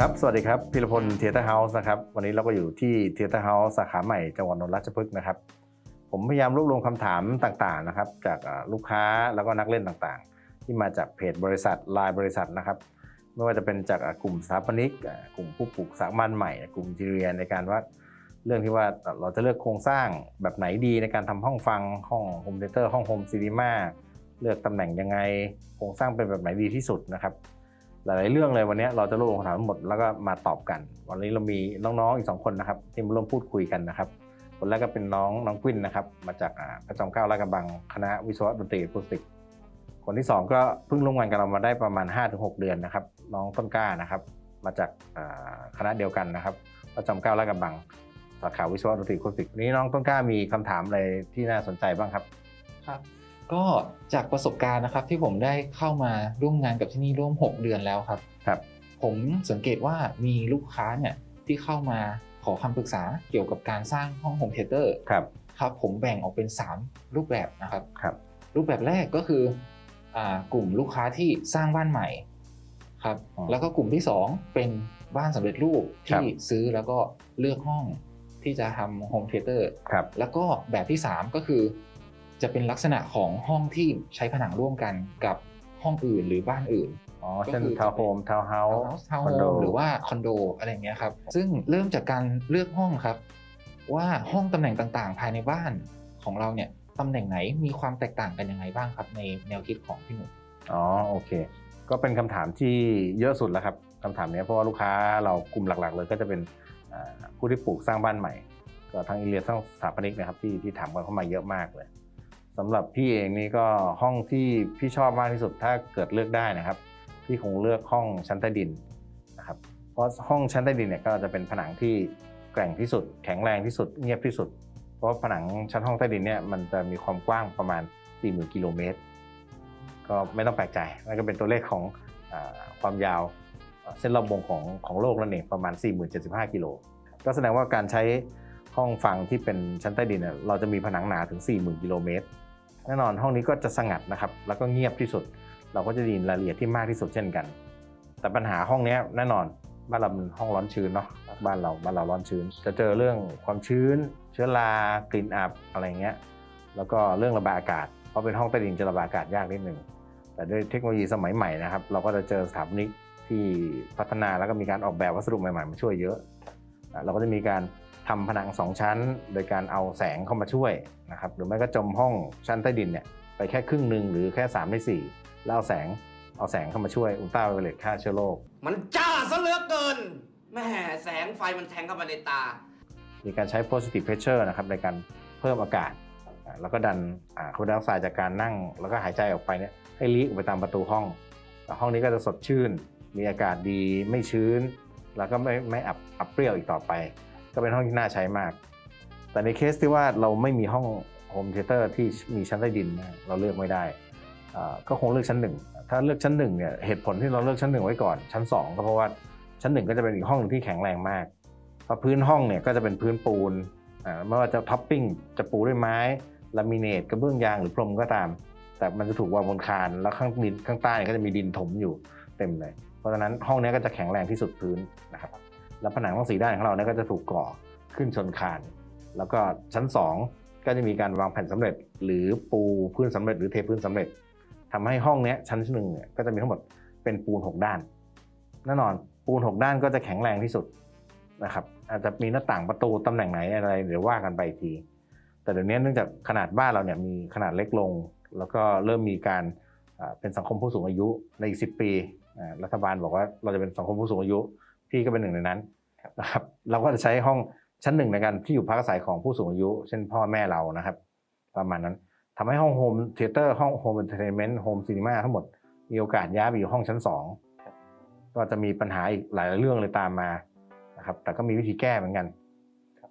ครับ สวัสดีครับ พิรพลเทเตอร์เฮาส์นะครับ วันนี้เราก็อยู่ที่เทเตอร์เฮาส์สาขาใหม่จังหวัดนนทราชพฤกษ์นะครับ ผมพยายามรวบรวมคำถามต่างๆนะครับ จากลูกค้าแล้วก็นักเล่นต่างๆ ที่มาจากเพจบริษัทไลน์บริษัทนะครับ ไม่ว่าจะเป็นจากกลุ่มสถาปนิก กลุ่มผู้ปลูกสางบ้านใหม่ กลุ่มทีเรียนในการว่าเรื่องที่ว่าเราจะเลือกโครงสร้างแบบไหนดีในการทำห้องฟังห้องโฮมเทเตอร์ห้องโฮมซีนีมาเลือกตำแหน่งยังไง โครงสร้างเป็นแบบไหนดีที่สุดนะครับ หลายๆเรื่องเลยวันนี้เราจะรวบรวมคำถามทั้งหมดแล้วก็มาตอบกัน วันนี้เรามีน้องๆอีกสองคนนะครับที่มาร่วมพูดคุยกันนะครับคนแรกก็เป็นน้องน้องกวินนะครับ มาจากอ่าพระจอมเกล้าลาดกระบังคณะวิศวะดนตรีอะคูสติกคนที่สองก็เพิ่งร่วมงานกับเรามาได้ประมาณ 5-6 เดือนนะครับ น้องต้นกล้านะครับ มาจากคณะเดียวกันนะครับพระจอมเกล้าลาดกระบังสาขาวิศวะดนตรีอะคูสติกวันนี้น้องต้นกล้ามีคำถามอะไรที่น่าสนใจบ้างครับ ครับ ก็จากประสบการณ์นะครับที่ผมได้เข้ามาร่วมงานกับที่นี่ร่วม 6 เดือนแล้วครับครับ ผมสังเกตว่ามีลูกค้าเนี่ยที่เข้ามาขอคำปรึกษาเกี่ยวกับการสร้างห้องโฮมเทเตอร์ครับครับ ผมแบ่งออกเป็น 3 รูปแบบนะครับครับ รูปแบบแรกก็คืออ่ากลุ่มลูกค้าที่สร้างบ้านใหม่ครับอ๋อแล้วก็กลุ่มที่ 2 เป็นบ้านสำเร็จรูปครับที่ซื้อแล้วก็เลือกห้องที่จะทำโฮมเทเตอร์ครับแล้วก็แบบที่ 3 ก็คือ จะเป็นลักษณะของห้องที่ใช้ผนังร่วมกันกับห้องอื่นหรือบ้านอื่นอ๋อก็เช่นคือทาวน์โฮมทาวน์เฮาส์ทาวน์คอนโฮโดมหรือว่าคอนโดอะไรอย่างเงี้ยครับซึ่งเริ่มจากการเลือกห้องครับ ว่าห้องตำแหน่งต่างๆ ภายในบ้านของเราเนี่ยตำแหน่งไหนมีความแตกต่างกันยังไงบ้างครับ ในแนวคิดของพี่หนุ่มอ๋อโอเค ก็เป็นคำถามที่เยอะสุดแล้วครับคำถามเนี้ยเพราะว่าลูกค้าเรากลุ่มหลักๆ เลยก็จะเป็นอ่าผู้ที่ปลูกสร้างบ้านใหม่ ก็ทั้งอิเลียทั้งสถาปนิกนะครับที่ที่ถามกันเข้ามาเยอะมากเลย สำหรับพี่เองนี่ก็ห้องที่พี่ชอบมากที่สุดถ้าเกิดเลือกได้นะครับ พี่คงเลือกห้องชั้นใต้ดินนะครับเพราะห้องชั้นใต้ดินเนี่ยก็จะเป็นผนังที่แกร่งที่สุด แข็งแรงที่สุดเงียบที่สุด เพราะผนังชั้นห้องใต้ดินเนี่ยมันจะมีความกว้างประมาณ 40,000กิโลเมตรก็ไม่ต้องแปลกใจนั่นก็เป็นตัวเลขของอความยาวเส้นรอบวงของของโลกนั่นเองประมาณ 4075 กิโล ก็แสดงว่าการใช้ห้องฟังที่เป็นชั้นใต้ดินเนี่ยเราจะมีผนังหนาถึง 40,000 กิโลเมตร แน่นอนห้องนี้ก็จะสงัดนะครับ แล้วก็เงียบที่สุด เราก็จะได้ยินรายละเอียดที่มากที่สุดเช่นกัน แต่ปัญหาห้องนี้แน่นอนบ้านเราเป็นห้องร้อนชื้นเนาะบ้านเราบ้านเราร้อนชื้น จะเจอเรื่องความชื้น เชื้อรากลิ่นอับอะไรเงี้ยแล้วก็เรื่องระบายอากาศเพราะเป็นห้องใต้ดินจะระบายอากาศยากนิดหนึ่งแต่ด้วยเทคโนโลยีสมัยใหม่นะครับ เราก็จะเจอสถาปนิกที่พัฒนาแล้วก็มีการออกแบบวัสดุใหม่ๆมาช่วยเยอะ เราก็จะมีการ ทำผนังสองชั้น โดยการเอาแสงเข้ามาช่วยนะครับหรือไม่ก็จมห้องชั้นใต้ดินเนี่ยไปแค่ครึ่งหนึ่งหรือแค่3ใน4แล้วเอาแสงเอาแสงเข้ามาช่วยอุลตราไวโอเลตฆ่าเชื้อโรคมันจ้าซะเหลือเกินแหม่แสงไฟมันแทงเข้ามาในตา มีการใช้ positive pressure นะครับในการเพิ่มอากาศอ่าแล้วก็ดันคาร์บอนไดออกไซด์จากการนั่ง แล้วก็หายใจออกไปเนี่ยให้ลีกออกไปตามประตูห้องห้องนี้ก็จะสดชื่น มีอากาศดีไม่ชื้น แล้วก็ไม่ไม่อับอับเปรี้ยวอีกต่อไป ก็เป็นห้องที่น่าใช้มาก แต่ในเคสที่ว่าเราไม่มีห้องโฮมเทเตอร์ที่มีชั้นใต้ดินนะเราเลือกไม่ได้ ก็คงเลือกชั้นหนึ่งถ้าเลือกชั้นหนึ่งเนี่ยเหตุผลที่เราเลือกชั้นหนึ่งไว้ก่อนชั้นสองก็เพราะว่าชั้นหนึ่งก็จะเป็นอีกห้องหนึ่งที่แข็งแรงมากฝ้าพื้นห้องเนี่ยก็จะเป็นพื้นปูนไม่ว่าจะท็อปปิ้งจะปูด้วยไม้ลามิเนตกระเบื้องยางหรือพรมก็ตาม แต่มันจะถูกวางบนคานแล้วข้างดินข้างใต้เนี่ยก็จะมีดินถมอยู่เต็มเลย เพราะฉะนั้นห้องนี้ก็จะแข็งแรงที่สุดพื้นนะครับ แล้วผนังทั้งสี่ด้านของเราเนี่ยก็จะถูกก่อขึ้นชนคาน แล้วก็ชั้น 2 ก็จะมีการวางแผ่นสำเร็จ หรือปูพื้นสำเร็จหรือเทพื้นสำเร็จทำให้ห้องเนี้ยชั้นหนึ่งเนี่ยก็จะมีทั้งหมดเป็นปูน 6 ด้านแน่นอนปูน 6 ด้านก็จะแข็งแรงที่สุดนะครับอาจจะมีหน้าต่างประตูตำแหน่งไหนอะไรเดี๋ยวว่ากันไปที แต่เดี๋ยวนี้เนื่องจากขนาดบ้านเราเนี่ยมีขนาดเล็กลง แล้วก็เริ่มมีการเป็นสังคมผู้สูงอายุในอีกสิปีรัฐบาลบอกว่าเราจะเป็นสังคมผู้สูงอายุ พี่ก็เป็นหนึ่งในนั้นนะครับ เราก็จะใช้ห้องชั้นหนึ่งในการที่อยู่พักอาศัยของผู้สูงอายุ เช่นพ่อแม่เรานะครับ ประมาณนั้นทำให้ห้องโฮมเทเตอร์ห้องโฮมเอนเตอร์เทนเมนต์โฮมซีนีมาทั้งหมด มีโอกาสย้ายไปอยู่ห้องชั้นสองก็จะมีปัญหาอีกหลายเรื่องเลยตามมานะครับแต่ก็มีวิธีแก้เหมือนกัน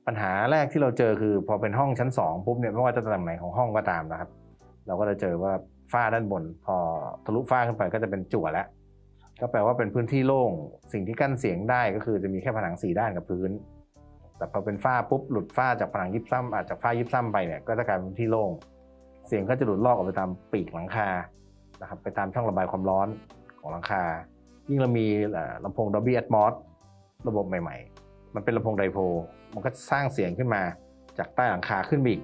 ปัญหาแรกที่เราเจอคือ พอเป็นห้องชั้นสองปุ๊บเนี่ยไม่ว่าจะตำแหน่งไหนของห้องก็ตามนะครับ เราก็จะเจอว่าฝ้าด้านบน พอทะลุฝ้าขึ้นไปก็จะเป็นจั่วแล้ว ก็แปลว่าเป็นพื้นที่โล่ง สิ่งที่กั้นเสียงได้ก็คือจะมีแค่ผนังสี่ด้านกับพื้น แต่พอเป็นฝ้าปุ๊บหลุดฝ้าจากผนังยิบซ้ำอาจจากฝ้ายิบซ้ำไปเนี่ยก็จะกลายเป็นพื้นที่โล่ง เสียงก็จะหลุดลอกออกไปตามปีกหลังคานะครับไปตามช่องระบายความร้อนของหลังคา ยิ่งเรามีลำโพง Dolby Atmos ระบบใหม่ ๆ มันเป็นลำโพงไดโพมันก็สร้างเสียงขึ้นมาจากใต้หลังคาขึ้นอีก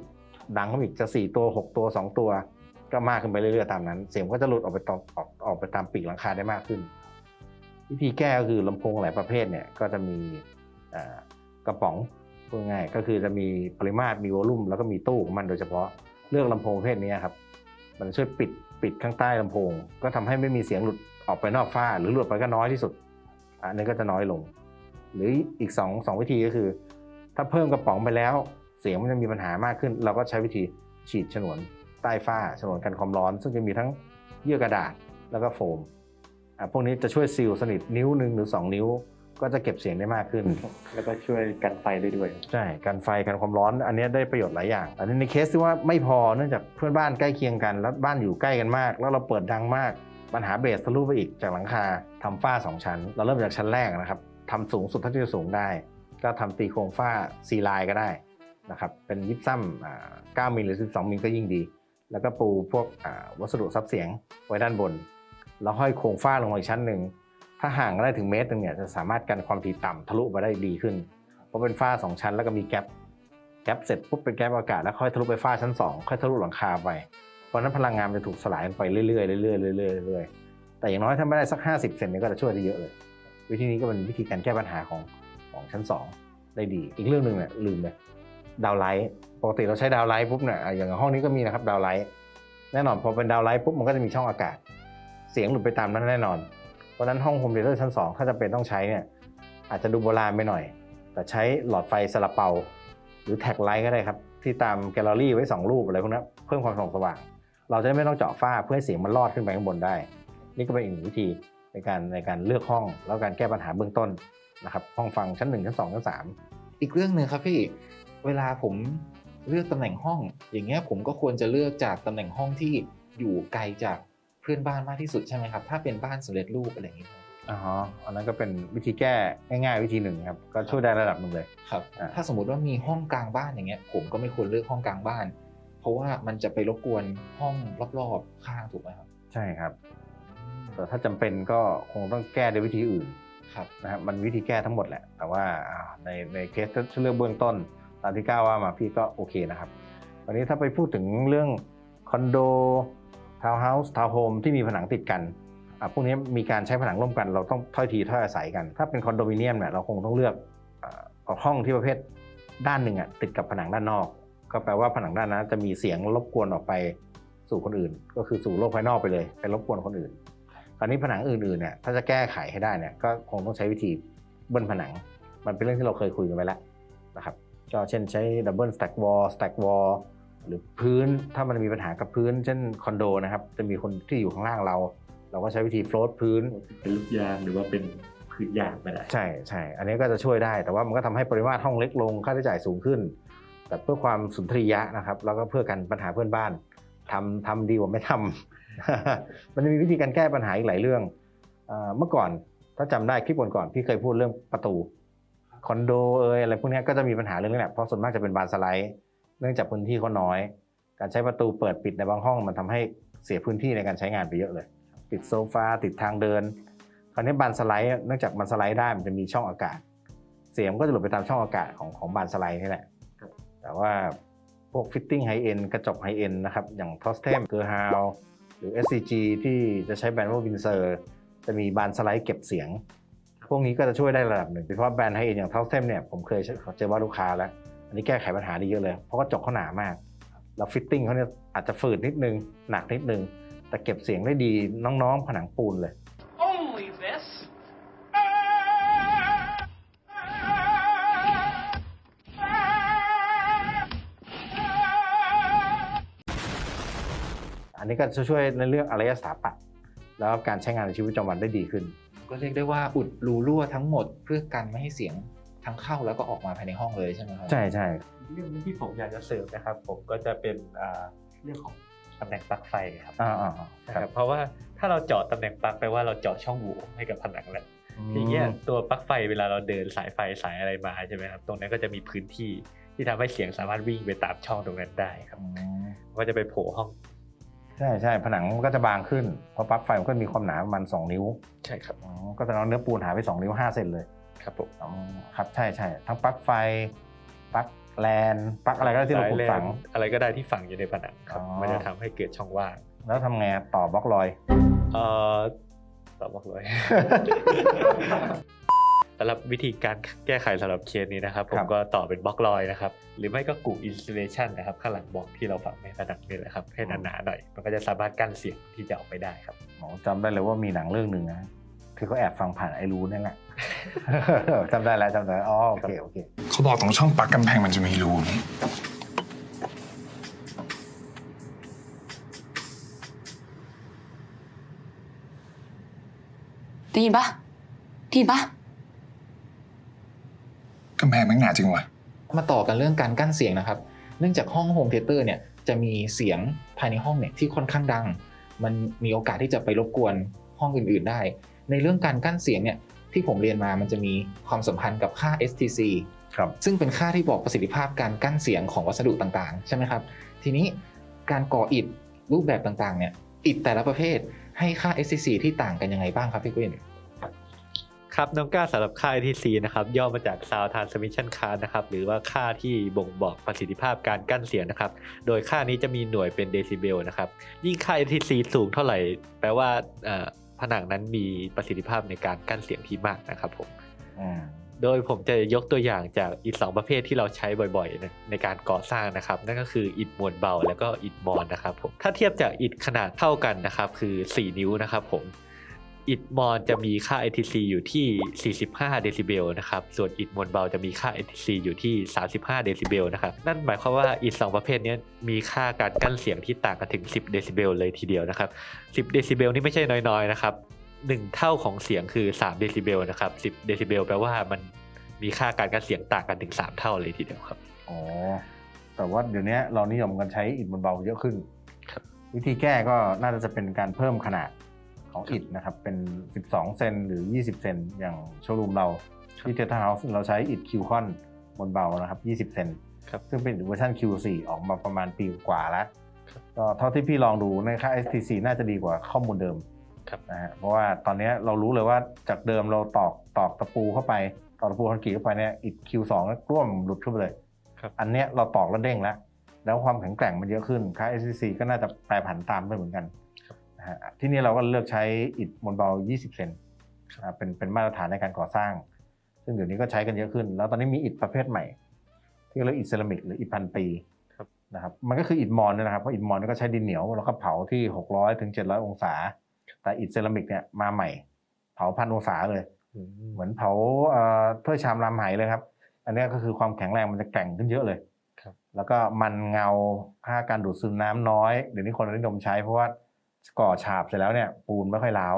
ดังขึ้นอีกจะสี่ตัวหกตัวสองตัว ก็มากขึ้นไปเรื่อยๆตามนั้น เสียงก็จะหลุดออกไปตอออกออกไปตามปีกหลังคาได้มากขึ้น วิธีแก้ก็คือลำโพงหลายประเภทเนี่ยก็จะมีกระป๋องพูดง่ายก็คือจะมีปริมาตรมีวอลลุ่มแล้วก็มีตู้ของมันโดยเฉพาะเลือกลำโพงประเภทนี้ครับมันช่วยปิดปิดข้างใต้ลำโพง ก็ทำให้ไม่มีเสียงหลุดออกไปนอกฝ้า หรือหลุดไปก็น้อยที่สุดอันนี้ก็จะน้อยลง หรืออีกสองสองวิธีก็คือ ถ้าเพิ่มกระป๋องไปแล้ว เสียงมันจะมีปัญหามากขึ้น เราก็ใช้วิธีฉีดฉนวนใต้ฝ้าฉนวนกันความร้อน ซึ่งจะมีทั้งเยื่อกระดาษแล้วก็โฟม พวกนี้จะช่วยซีลสนิทนิ้วหนึ่งหรือ 2 นิ้ว ก็จะเก็บเสียงได้มากขึ้น แล้วก็ช่วยกันไฟได้ด้วย ใช่กันไฟกันความร้อน อันนี้ได้ประโยชน์หลายอย่าง อันนี้ในเคสที่ว่าไม่พอเนื่องจากเพื่อนบ้านใกล้เคียงกัน แล้วบ้านอยู่ใกล้กันมาก แล้วเราเปิดดังมากปัญหาเบสทะลุไปอีกจากหลังคาทำฝ้าสองชั้น เราเริ่มจากชั้นแรกนะครับทำสูงสุดเท่าที่จะสูงได้ ก็ทำตีโครงฝ้าซีไลน์ก็ได้นะครับเป็นยิปซัมอ่า9มิลหรือ 12มิลก็ยิ่งดี แล้วก็ปูพวกอ่าวัสดุซับเสียงไว้ด้านบน แล้วห้อยโครงฝ้าลงมาอีกชั้นหนึ่ง ถ้าห่างได้ถึงเมตรหนึงเนี่ยจะสามารถกันความถี่ต่ำทะลุไปได้ดีขึ้น เพราะเป็นฝ้าสองชั้นแล้วก็มีแกลบแกลบเสร็จปุ๊บเป็นแกลบอากาศแล้วค่อยทะลุไปฝ้าชั้นสองค่อยทะลุหลังคาไป เพราะนั้นพลังงานจะถูกสลายไปเรื่อยๆเรื่อยๆเรื่อยๆเรื่อยๆแต่อย่างน้อยถ้าไม่ได้สัก 50 เซนนี่ก็จะช่วยได้เยอะเลย วิธีนี้ก็เป็นวิธีการแก้ปัญหาของของชั้น 2 ได้ดี อีกเรื่องหนึ่งเนี่ยลืมเลยดาวไลท์ปกติเราใช้ดาวไลท์ปุ๊บเนี่ยอะอย่างห้องนี้ก็มีนะครับดาวไลท์แน่นอนพอเป็นดาวไลท์ปุ๊บมันก็จะมีช่องอากาศ เสียงหลุดไปตามนั้นแน่นอน เพราะนั้นห้องโฮมเดเตอร์ชั้น 2 ถ้าจะเป็นต้องใช้เนี่ยอาจจะดูโบราณไปหน่อย แต่ใช้หลอดไฟสลับเปา หรือแท็กไลท์ก็ได้ครับ ที่ตามแกลเลอรี่ไว้ 2 รูปอะไรพวกนี้เพิ่มความส่องสว่าง เราจะได้ไม่ต้องเจาะฝ้าเพื่อให้เสียงมันลอดขึ้นไปข้างบนได้ นี่ก็เป็นอีกหนึ่งวิธีในการในการเลือกห้องแล้วการแก้ปัญหาเบื้องต้นนะครับห้องฟังชั้น1ชั้น2ชั้น3 อีกเรื่องหนึ่งครับพี่เวลาผมเลือกตำแหน่งห้อง อย่างเงี้ยผมก็ควรจะเลือกจากตำแหน่งห้องที่อยู่ไกลจาก เพื่อนบ้านมากที่สุดใช่ไหมครับ ถ้าเป็นบ้านสำเร็จรูปอะไรอย่างเงี้ยอ๋ออันนั้นก็เป็นวิธีแก้ง่ายๆวิธีหนึ่งครับ ก็ช่วยได้ระดับหนึ่งเลยครับอ่าถ้าสมมติว่ามีห้องกลางบ้านอย่างเงี้ย ผมก็ไม่ควรเลือกห้องกลางบ้าน เพราะว่ามันจะไปรบกวนห้องรอบๆข้างถูกไหมครับ ใช่ครับ แต่ถ้าจำเป็นก็คงต้องแก้ด้วยวิธีอื่นครับนะครับมันวิธีแก้ทั้งหมดแหละ แต่ว่าอ่าในในเคสที่เลือกเบื้องต้นตามที่ก้าวว่ามาพี่ก็โอเคนะครับวันนี้ถ้าไปพูดถึงเรื่องคอนโด ทาวน์เฮาส์ทาวน์โฮมที่มีผนังติดกันพวกนี้มีการใช้ผนังร่วมกันเราต้องถ้อยทีถ้อยอาศัยกัน ถ้าเป็นคอนโดมิเนียมเนี่ยเราคงต้องเลือกอห้องที่ประเภทด้านหนึ่งอะติดกับผนังด้านนอก ก็แปลว่าผนังด้านนั้นจะมีเสียงรบกวนออกไปสู่คนอื่น ก็คือสู่โลกภายนอกไปเลยไปรบกวนคนอื่นคราวนี้ผนังอื่นๆเนี่ยถ้าจะแก้ไขให้ได้เนี่ยก็คงต้องใช้วิธีเบิ้ลผนัง มันเป็นเรื่องที่เราเคยคุยกันไปแล้วนะครับก็เช่นใช้ดับเบิลสแต็กวอลสแต็กวอล หรือพื้นถ้ามันมีปัญหากับพื้น เช่นคอนโดนะครับจะมีคนที่อยู่ข้างล่างเรา เราก็ใช้วิธีโฟลตพื้น เป็นลูกยางหรือว่าเป็นพื้นยางไม่ได้ใช่ใช่อันนี้ก็จะช่วยได้ แต่ว่ามันก็ทำให้ปริมาตรห้องเล็กลงค่าใช้จ่ายสูงขึ้น แต่เพื่อความสุนทรียะนะครับแล้วก็เพื่อกันปัญหาเพื่อนบ้านทำทำดีกว่าไม่ทำมันจะมีวิธีการแก้ปัญหาอีกหลายเรื่องเอ่อเมื่อก่อนถ้าจำได้คลิปก่อนๆพี่เคยพูดเรื่องประตูคอนโดเอยอะไรพวกเนี้ยก็จะมีปัญหาเรื่องนี้แหละเพราะส่วนมากจะเป็นบานสไลด์ เนื่องจากพื้นที่เขาน้อย การใช้ประตูเปิดปิดในบางห้อง มันทำให้เสียพื้นที่ในการใช้งานไปเยอะเลย ติดโซฟาติดทางเดิน คราวนี้บานสไลด์เนื่องจากมันสไลด์ได้มันจะมีช่องอากาศ เสียงก็จะหลุดไปตามช่องอากาศของของบานสไลด์นี่แหละแต่ว่าพวกฟิตติ้งไฮเอ็นกระจกไฮเอ็นนะครับ อย่างทอสเทมเกอร์ฮาวหรือ SCG ที่จะใช้แบรนด์ว่าวินเซอร์จะมีบานสไลด์เก็บเสียง พวกนี้ก็จะช่วยได้ระดับหนึ่งโดยเฉพาะแบรนด์ไฮเอ็นอย่างทอสเทมเนี่ยผมเคยเจอว่าลูกค้าแล้ว อันนี้แก้ไขปัญหาได้เยอะเลย เพราะกระจกเขาหนามาก แล้วฟิตติ้งเขาเนี่ยอาจจะฝืดนิดนึง หนักนิดนึง แต่เก็บเสียงได้ดีน้องๆ ผนังปูนเลย Only this? อันนี้ก็จะช่วยในเรื่องอารยสถาปัตย์แล้วก็การใช้งานในชีวิตประจำวันได้ดีขึ้น ก็เรียกได้ว่าอุดรูรั่วทั้งหมดเพื่อกันไม่ให้เสียง ทั้งเข้าแล้วก็ออกมาภายในห้องเลยใช่ไหมครับใช่ใช่เรื่องที่ผมอยากจะเสริมนะครับ ผมก็จะเป็นอ่าเรื่องของตำแหน่งปลั๊กไฟครับอ่าอ่าอ่านะคครัรับบเพราะว่าถ้าเราเจาะตำแหน่งปลั๊กแปลว่าเราเจาะช่องโหว่ให้กับผนังแล้วทีเนี้ยตัวปลั๊กไฟเวลาเราเดินสายไฟสายอะไรมาใช่ไหมครับตรงนั้นก็จะมีพื้นที่ที่ทำให้เสียงสามารถวิ่งไปตามช่องตรงนั้นได้ครับอืมก็จะไปโผล่ห้องใช่ใช่ผนังมันก็จะบางขึ้นเพราะปลั๊กไฟมันก็มีความหนาประมาณ2นิ้ว ใช่ครับอ๋อก็จะเอาเนื้อปูนหายไป2นิ้ว5เซนเลย ครับผมอ๋อครับใช่ใช่ทั้งปลั๊กไฟปลั๊กแลนปลั๊กอะไรก็ได้ที่เราปลูกฝังสายแลนอะไรก็ได้ที่ฝังอยู่ในผนังครับอ๋อมันจะทำให้เกิดช่องว่าง แล้วทำไงต่อบล็อกลอยเอ่อตอบบอกเลยสำหรับวิธีการแก้ไขสำหรับเคสนี้นะครับผครัมบก็ต่อเป็นบล็อกลอยนะครับ หรือไม่ก็กูอินส l เลชันนะครับ ข้างหลังบล็อกที่เราฝังในผนังนี่แหละครับให้หนาๆหน่อย มันก็จะสามารถกั้นเสียงที่จะออกไปได้ครับอ๋อจำได้เลยว่ามีหนังเรื่องหนึ่งนะคือเขาแอบฟังผ่านไอ้รู้นั่นแหละจำได้แล้วจำได้แล้วอ๋อโอเคโอเคเขาบอกตรงช่องปลั๊กกำแพงมันจะมีรูนี่ได้ยินปะได้ยินปะกำแพงแม่งหนาจริงวะมาต่อกันเรื่องการกั้นเสียงนะครับ เนื่องจากห้องโฮมเทเตอร์เนี่ยจะมีเสียงภายในห้องเนี่ยที่ค่อนข้างดัง มันมีโอกาสที่จะไปรบกวนห้องอื่นๆได้ ในเรื่องการกั้นเสียงเนี่ย ที่ผมเรียนมามันจะมีความสัมพันธ์กับค่า STC ครับซึ่งเป็นค่าที่บอกประสิทธิภาพการกั้นเสียงของวัสดุต่างๆ ใช่ไหมครับ ทีนี้การก่ออิฐรูปแบบต่างๆเนี่ยอิฐแต่ละประเภทให้ค่า STC ที่ต่างกันยังไงบ้างครับพี่กุ้ยครับน้องก้าสำหรับค่า ITC นะครับย่อมาจาก Sound Transmission Card นะครับหรือว่าค่าที่บ่งบอกประสิทธิภาพการกั้นเสียงนะครับ โดยค่านี้จะมีหน่วยเป็นเดซิเบลนะครับยิ่งค่า ITC สูงเท่าไหร่ แปลว่าเอ่อ ผนังนั้นมีประสิทธิภาพในการกั้นเสียงที่มากนะครับผมอืมโดยผมจะยกตัวอย่างจากอิฐสองประเภทที่เราใช้บ่อยๆนะในการก่อสร้างนะครับ นั่นก็คืออิฐมวลเบา แล้วก็อิฐมอนนะครับผมถ้าเทียบจากอิฐขนาดเท่ากันนะครับ คือ 4 นิ้วนะครับผม อิฐมอนจะมีค่า ATC อยู่ที่ 45 เดซิเบลนะครับ ส่วนอิฐมวลเบาจะมีค่า ATC อยู่ที่ 35 เดซิเบลนะครับ นั่นหมายความว่าอิฐสองประเภทเนี้ยมีค่าการกั้นเสียงที่ต่างกันถึง 10 เดซิเบลเลยทีเดียวนะครับ 10 เดซิเบลนี่ไม่ใช่น้อยๆนะครับหนึ่งเท่าของเสียงคือ 3 เดซิเบลนะครับ 10 เดซิเบลแปลว่ามันมีค่าการกั้นเสียงต่างกันถึง 3 เท่าเลยทีเดียวครับ อ๋อ แต่ว่าเดี๋ยวนี้เรานิยมกันใช้อิฐบนเบาเยอะขึ้นครับวิธีแก้ก็น่าจะเป็นการเพิ่มขนาด ของอิฐนะครับเป็น 12 เซนหรือ 20 เซนอย่างโชว์รูมเราที่เทสเฮาส์เราใช้อิฐคิวคอนบนเบานะครับ 20 เซนครับซึ่งเป็นเวอร์ชัน Q4 ออกมาประมาณปีกว่าแล้วก็เท่าที่พี่ลองดูในค่า STC น่าจะดีกว่าข้อมูลเดิมครับนะฮะเพราะว่าตอนนี้เรารู้เลยว่าจากเดิมเราตอกตอกตะปูเข้าไปตอกตะปูคอนกรีตเข้าไปเนี่ยอิฐ Q2 แล้วร่วมหลุดขึ้นไปเลยครับอันเนี้ยเราตอกแล้วเด้งแล้วแล้วความแข็งแกร่งมันเยอะขึ้นค่า SCC ก็น่าจะแปรผันตามไปเหมือนกัน นะฮะที่นี่เราก็เลือกใช้อิฐมวลเบา 20 เซนอ่าเป็นเป็นมาตรฐานในการก่อสร้าง ซึ่งเดี๋ยวนี้ก็ใช้กันเยอะขึ้น แล้วตอนนี้มีอิฐประเภทใหม่ ที่เรียกอิฐเซรามิกหรืออิฐพันปีครับนะครับมันก็คืออิฐมอนเนี่ยนะครับเพราะอิฐมอนนี่ก็ใช้ดินเหนียวแล้วก็เผาที่ 600ถึง700 องศา แต่อิฐเซรามิกเนี่ยมาใหม่ เผาพันองศาเลย เหมือนเผาเอ่อถ้วยชามรามไหเลยครับ อันเนี้ยก็คือความแข็งแรงมันจะแกร่งขึ้นเยอะเลยครับแล้วก็มันเงาค่าการดูดซึมน้ำน้อย เดี๋ยวนี้คนนิยมใช้เพราะว่า ก่อฉาบเสร็จแล้วเนี่ย ปูนไม่ค่อยร้าว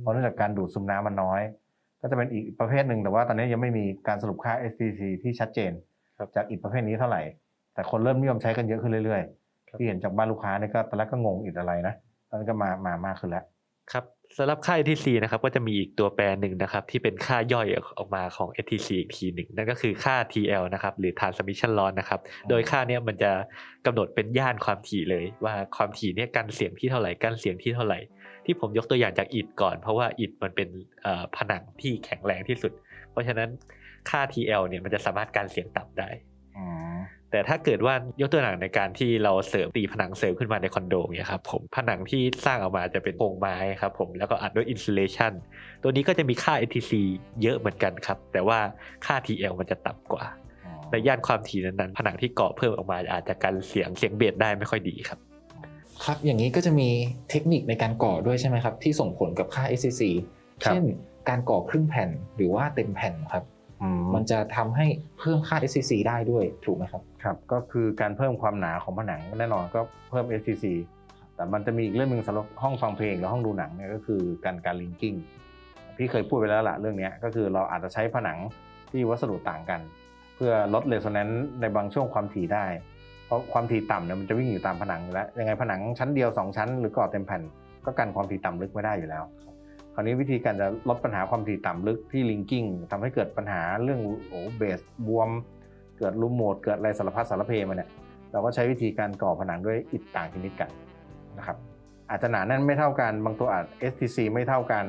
เพราะเนื่องจากการดูดซึมน้ำมันน้อย ก็จะเป็นอีกประเภทหนึ่งแต่ว่าตอนนี้ยังไม่มีการสรุปค่า STC ที่ชัดเจนครับจากอีกประเภทนี้เท่าไหร่ แต่คนเริ่มนิยมใช้กันเยอะขึ้นเรื่อยครับๆที่เห็นจากบ้านลูกค้าเนี่ยก็ตอนแรกก็งงอิดอะไรนะตอนนี้ก็มามามากขึ้นแล้ว ครับสำหรับค่า ATC นะครับก็จะมีอีกตัวแปรหนึ่งนะครับที่เป็นค่าย่อยออกมาของ ATC อีกทีหนึ่งนั่นก็คือค่า TL นะครับหรือ Transmission Loss นะครับอ๋อโดยค่าเนี้ยมันจะกำหนดเป็นย่านความถี่เลย ว่าความถี่เนี่ยกันเสียงที่เท่าไหร่กันเสียงที่เท่าไหร่ ที่ผมยกตัวอย่างจากอิฐก่อน เพราะว่าอิฐมันเป็นเอ่อผนังที่แข็งแรงที่สุด เพราะฉะนั้นค่า TL เนี่ยมันจะสามารถกันเสียงต่ำได้อืม แต่ถ้าเกิดว่ายกตัวอย่างในการที่เราเสริมตีผนังเสริมขึ้นมาในคอนโดเนี่ยครับผมผนังที่สร้างออกมาจะเป็นโครงไม้ครับผมแล้วก็อัดด้วยอินซูเลชันตัวนี้ก็จะมีค่า ATC เยอะเหมือนกันครับ แต่ว่าค่า TL มันจะต่ำกว่าอ๋อในย่านความถี่นั้นๆ ผนังที่ก่อเพิ่มออกมาอาจจะกันเสียงเสียงเบสได้ไม่ค่อยดีครับ ครับอย่างนี้ก็จะมีเทคนิคในการก่อด้วยใช่ไหมครับ ที่ส่งผลกับค่า SCC ครับเช่นการก่อครึ่งแผ่นหรือว่าเต็มแผ่นครับอื มมันจะทำให้เพิ่มค่า SCC ได้ด้วยถูกไหมครับครับ ก็คือการเพิ่มความหนาของผนังแน่นอนก็เพิ่ม STC แต่มันจะมีอีกเรื่องหนึ่งสำหรับห้องฟังเพลงหรือห้องดูหนังเนี่ยก็คือการการลิงกิ้งพี่เคยพูดไปแล้วล่ะเรื่องเนี้ยก็คือเราอาจจะใช้ผนังที่วัสดุต่างกัน เพื่อลดเรโซแนนซ์ในบางช่วงความถี่ได้ เพราะความถี่ต่ำเนี่ยมันจะวิ่งอยู่ตามผนังอยู่แล้วยังไงผนังชั้นเดียว 2 ชั้น หรือก่อเต็มแผ่นก็กันความถี่ต่ำลึกไม่ได้อยู่แล้ว คราวนี้วิธีการจะลดปัญหาความถี่ต่ำลึกที่ลิงกิ้งทำให้เกิดปัญหาเรื่องโอ้เบสบวม เกิดรูมโหมดเกิดอะไรสารพัดสารเพมาเนี่ยเราก็ใช้วิธีการก่อผนังด้วยอิฐต่างชนิดกันนะครับอาจจะหนาแน่นไม่เท่ากัน บางตัวอาจ STC ไม่เท่ากัน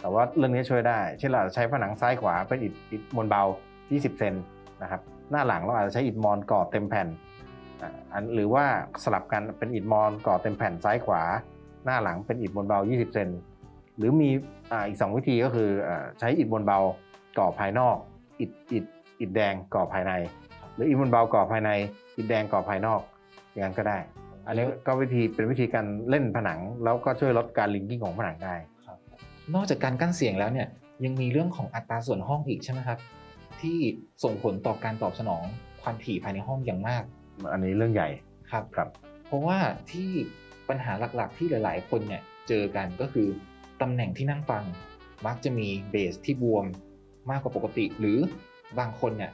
แต่ว่าเรื่องนี้ช่วยได้ เช่นเราจะใช้ผนังซ้ายขวาเป็นอิฐอิฐมวลเบา 20 เซนนะครับหน้าหลังเราอาจจะใช้อิฐมอนก่อเต็มแผ่นอันหรือว่าสลับกันเป็นอิฐมอนก่อเต็มแผ่นซ้ายขวา หน้าหลังเป็นอิฐมวลเบา 20 เซน หรือมีอ่าอีก 2 วิธีก็คืออาใช้อิฐมวลเบาก่อภายนอกอิฐอิฐอิฐแดงก่อภายใน หรืออิฐมวลเบาก่อภายใน อิฐแดงก่อภายนอกอย่างนั้นก็ได้ อันนี้ก็วิธีเป็นวิธีการเล่นผนัง แล้วก็ช่วยลดการลิงกิ้งของผนังได้นอกจากการกั้นเสียงแล้วเนี่ยยังมีเรื่องของอัตราส่วนห้องอีกใช่ไหมครับ ที่ส่งผลต่อการตอบสนองความถี่ภายในห้องอย่างมาก อันนี้เรื่องใหญ่ครับครับ เพราะว่าที่ปัญหาหลักๆที่หลาย ๆ คนเนี่ยเจอกันก็คือ ตำแหน่งที่นั่งฟังมักจะมีเบสที่บวมมากกว่าปกติ หรือบางคนเนี่ย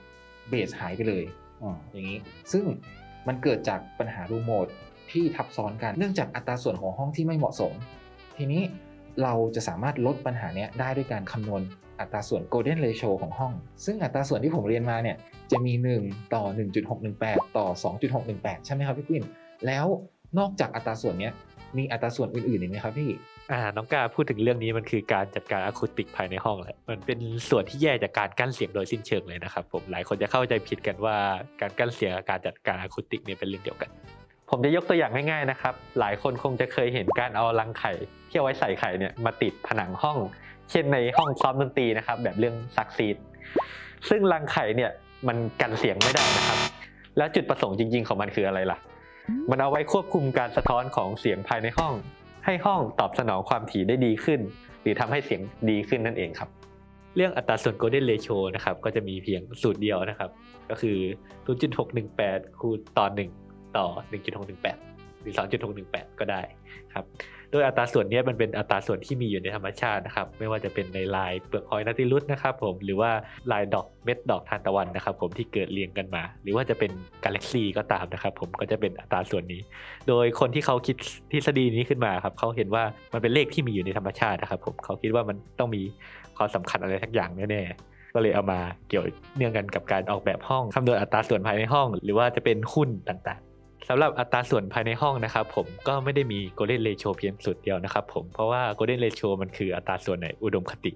เบสหายไปเลยอืมอย่างนี้ ซึ่งมันเกิดจากปัญหารูโมทที่ทับซ้อนกันเนื่องจากอัตราส่วนของห้องที่ไม่เหมาะสม ทีนี้เราจะสามารถลดปัญหาเนี้ยได้ด้วยการคำนวณอัตราส่วน golden ratio ของห้อง ซึ่งอัตราส่วนที่ผมเรียนมาเนี่ยจะมี 1 ต่อ 1.618 ต่อ 2.618 ใช่ไหมครับพี่กุ้นแล้วนอกจากอัตราส่วนเนี้ยมีอัตราส่วนอื่นๆอีกไหมครับพี่ อ่าน้องกาพูดถึงเรื่องนี้มันคือการจัดการอะคูติกภายในห้องแหละมันเป็นส่วนที่แยกจากการกั้นเสียงโดยสิ้นเชิงเลยนะครับผมหลายคนจะเข้าใจผิดกันว่าการกั้นเสียงกับการจัดการอะคูติกเนี่ยเป็นเรื่องเดียวกัน ผมจะยกตัวอย่างง่ายๆนะครับ หลายคนคงจะเคยเห็นการเอารังไข่ที่เอาไว้ใส่ไข่เนี่ยมาติดผนังห้อง เช่นในห้องซ้อมดนตรีนะครับ แบบเรื่องซักซีดซึ่งรังไข่เนี่ยมันกันเสียงไม่ได้นะครับ แล้วจุดประสงค์จริง ๆ ของมันคืออะไรล่ะ มันเอาไว้ควบคุมการสะท้อนของเสียงภายในห้อง ให้ห้องตอบสนองความถี่ได้ดีขึ้น หรือทำให้เสียงดีขึ้นนั่นเองครับ เรื่องอัตราส่วนโกลเด้นเรโชนะครับก็จะมีเพียงสูตรเดียวนะครับ ก็คือ 0.618 คูณต่อ 1 ต่อ 1.618 หรือ 2.618 ก็ได้ครับ โดยอัตราส่วนนี้มันเป็นอัตราส่วนที่มีอยู่ในธรรมชาตินะครับ ไม่ว่าจะเป็นในลายเปลือกหอยนาติลุสนะครับผมหรือว่าลายดอกเม็ดดอกทานตะวันนะครับ ผมที่เกิดเรียงกันมา หรือว่าจะเป็นกาแล็กซีก็ตามนะครับ ผมก็จะเป็นอัตราส่วนนี้ โดยคนที่เขาคิดทฤษฎีนี้ขึ้นมาครับเขาเห็นว่ามันเป็นเลขที่มีอยู่ในธรรมชาตินะครับ ผมเขาคิดว่ามันต้องมีความสำคัญอะไรสักอย่างแน่ก็เลยเอามาเกี่ยวเนื่องกันกับการออกแบบห้องคำนวณอัตราส่วนภายในห้อง หรือว่าจะเป็นหุ้นต่าง สำหรับอัตราส่วนภายในห้องนะครับผมก็ไม่ได้มี golden ratio เพียงสูตรเดียวนะครับผมเพราะว่า golden ratio มันคืออัตราส่วนในอุดมคติ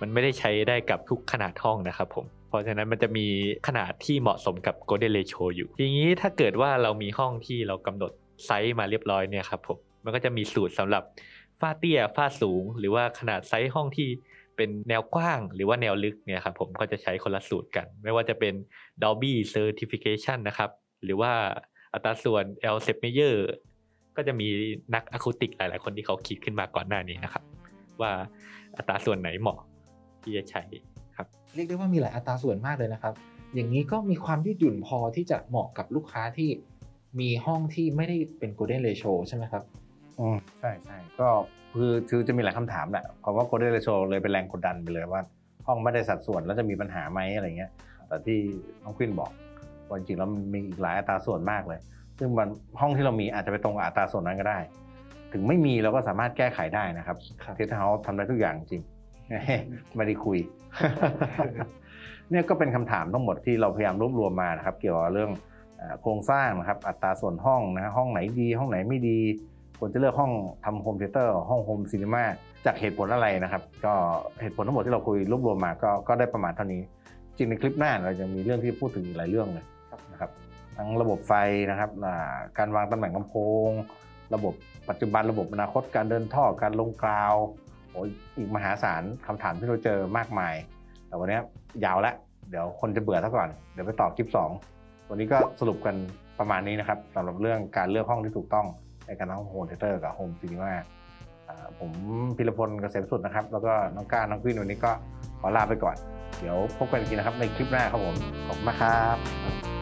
มันไม่ได้ใช้ได้กับทุกขนาดห้องนะครับผมเพราะฉะนั้นมันจะมีขนาดที่เหมาะสมกับ golden ratio อยู่ทีนี้ถ้าเกิดว่าเรามีห้องที่เรากำหนดไซส์มาเรียบร้อยเนี่ยครับผมมันก็จะมีสูตรสำหรับฝ้าเตี้ยฝ้าสูง หรือว่าขนาดไซส์ห้องที่เป็นแนวกว้างหรือว่าแนวลึกเนี่ยครับผมก็จะใช้คนละสูตรกัน ไม่ว่าจะเป็น Dolby Certification นะครับหรือว่า อัตราส่วน L s e p Meyer ก็จะมีนักอะคูติกหลาย ๆ คนที่เขาคิดขึ้นมาก่อนหน้านี้นะครับ ว่าอัตราส่วนไหนเหมาะที่จะใช้ครับ เรียกได้ว่ามีหลายอัตราส่วนมากเลยนะครับ อย่างนี้ก็มีความยืดหยุ่นพอที่จะเหมาะกับลูกค้าที่มีห้องที่ไม่ได้เป็น golden ratio ใช่ไหมครับอืมใช่ใช่ก็คือคือจะมีหลายคำถามแหละเพราะว่า golden ratio เลยเป็นแรงกดดันไปเลยว่า ห้องไม่ได้สัดส่วนแล้วจะมีปัญหาไหมอะไรเงี้ยแต่ที่น้องควินบอก ว่าจริงๆแล้วมันมีอีกหลายอัตราส่วนมากเลย ซึ่งมันห้องที่เรามีอาจจะไปตรงกับอัตราส่วนนั้นก็ได้ ถึงไม่มีเราก็สามารถแก้ไขได้นะครับครับเทสเฮาทำได้ทุกอย่างจริงไม่ได้คุยเนี่ยก็เป็นคำถามทั้งหมดที่เราพยายามรวบรวมมานะครับ เกี่ยวกับเรื่องเอ่อโครงสร้างนะครับ อัตราส่วนห้องนะฮะห้องไหนดี ห้องไหนไม่ดีควรจะเลือกห้องทำโฮมเทเตอร์ห้องโฮมซีนีมาจากเหตุผลอะไรนะครับ ก็เหตุผลทั้งหมดที่เราคุยรวบรวมมาก็ก็ได้ประมาณเท่านี้ จริงในคลิปหน้าเราจะมีเรื่องที่พูดถึงอีกหลายเรื่องเลยนะครับ ทั้งระบบไฟนะครับการวางตำแหน่งลำโพง ระบบปัจจุบันระบบอนาคตการเดินท่อการลงกราวโอ้ยอีกมหาศาลคำถามที่เราเจอมากมาย แต่วันนี้ยาวแล้วเดี๋ยวคนจะเบื่อซะก่อน เดี๋ยวไปต่อคลิป 2 วันนี้ก็สรุปกันประมาณนี้นะครับสำหรับเรื่องการเลือกห้องที่ถูกต้องในการทั้งโฮมเทเตอร์กับโฮมซีนีมาผมพิรพลเกษมสุดนะครับ แล้วก็น้องก้าน้องกุ้นวันนี้ก็ขอลาไปก่อน เดี๋ยวพบกันอีกทีนะครับในคลิปหน้าครับผม ขอบคุณมากครับ